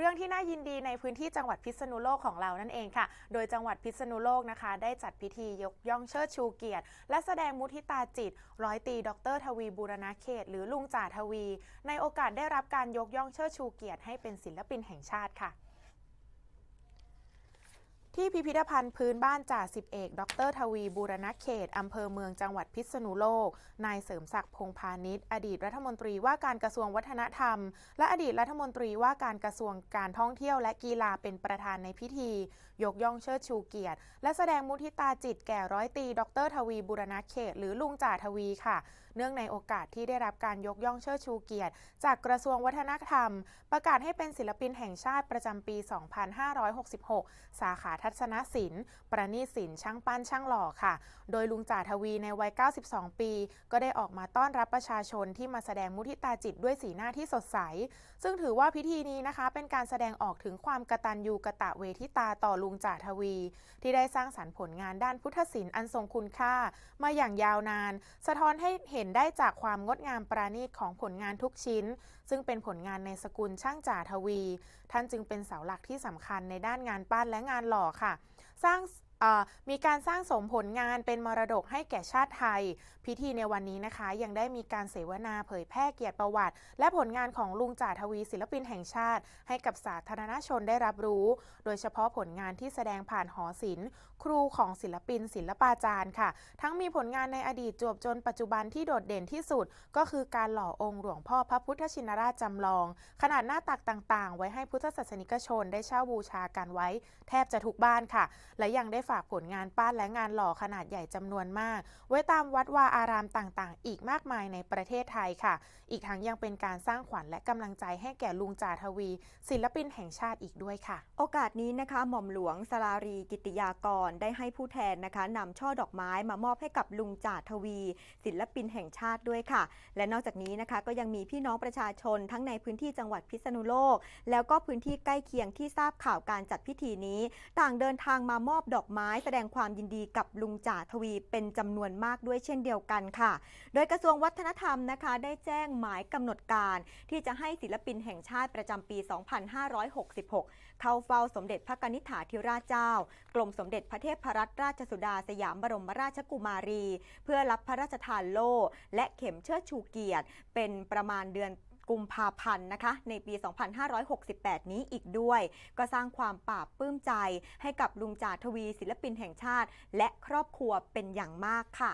เรื่องที่น่ายินดีในพื้นที่จังหวัดพิษณุโลกของเรานั่นเองค่ะ โดยจังหวัดพิษณุโลกนะคะ ได้จัดพิธียกย่องเชิดชูเกียรติ และแสดงมุทิตาจิต ร้อยตี ดร ทวีบูรณเขต หรือลุงจ่าทวี ในโอกาสได้รับการยกย่องเชิดชูเกียรติให้เป็นศิลปินแห่งชาติค่ะ ที่พิพิธภัณฑ์พื้นบ้านจ่าสิบเอก ดรทวี บูรณเขต อำเภอเมืองจังหวัดพิษณุโลก นายเสริมศักดิ์พงพาณิชย์ อดีตรัฐมนตรีว่าการกระทรวงวัฒนธรรม และอดีตรัฐมนตรีว่าการกระทรวงการท่องเที่ยวและกีฬาเป็นประธานในพิธี ยกย่องเชิดชูเกียรติ และแสดงมุทิตาจิตแก่ร้อยตี ดรทวี บูรณเขต หรือลุงจ่าทวีค่ะ เนื่องในโอกาสที่ได้รับการยกย่องเชิดชูเกียรติ จากกระทรวงวัฒนธรรม ประกาศให้เป็นศิลปินแห่งชาติประจำปี 2566 สาขาทัศนศิลป์ ประณีศิลป์ช่างปั้นช่างหล่อค่ะ โดยลุงจ่าทวีในวัย 92 ปี ก็ได้ออกมาต้อนรับประชาชนที่มาแสดงมุทิตาจิตด้วยสีหน้าที่สดใส ซึ่งถือว่าพิธีนี้นะคะ เป็นการแสดงออกถึงความกตัญญูกะตะเวทิตาต่อลุงจ่าทวี ที่ได้สร้างสรรค์ผลงานด้านพุทธศิลป์อันทรงคุณค่า มาอย่างยาวนาน สะท้อนให้เห็นได้จากความงดงามปราณีตของผลงานทุกชิ้น ซึ่งเป็นผลงานในสกุลช่างจ่าทวี ท่านจึงเป็นเสาหลักที่สำคัญในด้านงานปั้นและงานหล่อค่ะ สร้าง มีการสร้างสมผลงานเป็นมรดกให้แก่ชาติไทย พิธีในวันนี้นะคะ ยังได้มีการเสวนาเผยแพร่เกียรติประวัติ และผลงานของลุงจ่าทวีศิลปินแห่งชาติ ให้กับสาธารณชนได้รับรู้ โดยเฉพาะผลงานที่แสดงผ่านหอศิลป์ ครูของศิลปินศิลปาจารย์ค่ะ ทั้งมีผลงานในอดีตจวบจนปัจจุบันที่โดดเด่นที่สุด ก็คือการหล่อองค์หลวงพ่อพระพุทธชินราชจำลอง ขนาดหน้าตักต่าง ๆ ไว้ให้พุทธศาสนิกชนได้เช่าบูชากันไว้ แทบจะทุกบ้านค่ะ และยังได้ฝากผลงานปั้นและงานหล่อขนาดใหญ่จำนวนมาก ไว้ตามวัดวาอารามต่างๆ อีกมากมายในประเทศไทยค่ะ อีกทั้งยังเป็นการสร้างขวัญและกำลังใจให้แก่ลุงจ่าทวี ศิลปินแห่งชาติอีกด้วยค่ะ โอกาสนี้นะคะ หม่อมหลวงสลารีกิติยากรได้ให้ผู้แทนนะคะนำช่อดอกไม้มามอบให้กับลุงจ่าทวี ศิลปินแห่งชาติด้วยค่ะ และนอกจากนี้นะคะก็ยังมีพี่น้องประชาชนทั้งในพื้นที่จังหวัดพิษณุโลก แล้วก็พื้นที่ใกล้เคียงที่ทราบข่าวการจัดพิธีนี้ ต่างเดินทางมามอบดอกไม้แสดงความยินดีกับลุงจ่าทวีเป็นจำนวนมากด้วยเช่นเดียวกันค่ะ โดยกระทรวงวัฒนธรรมนะคะได้แจ้งหมายกำหนดการ ที่จะให้ศิลปินแห่งชาติประจำปี 2566 เข้าเฝ้าสมเด็จพระนิษฐาธิราชเจ้า กรมสมเด็จพระเทพรัตนราชสุดาสยามบรมราชกุมารี เพื่อรับพระราชทานโล่และเข็มเชิดชูเกียรติ เป็นประมาณเดือน กุมภาพันธ์นะคะ ในปี 2568 นี้อีกด้วย ก็สร้างความปราบปลื้มใจให้กับลุงจ่าทวีศิลปินแห่งชาติ และครอบครัวเป็นอย่างมากค่ะ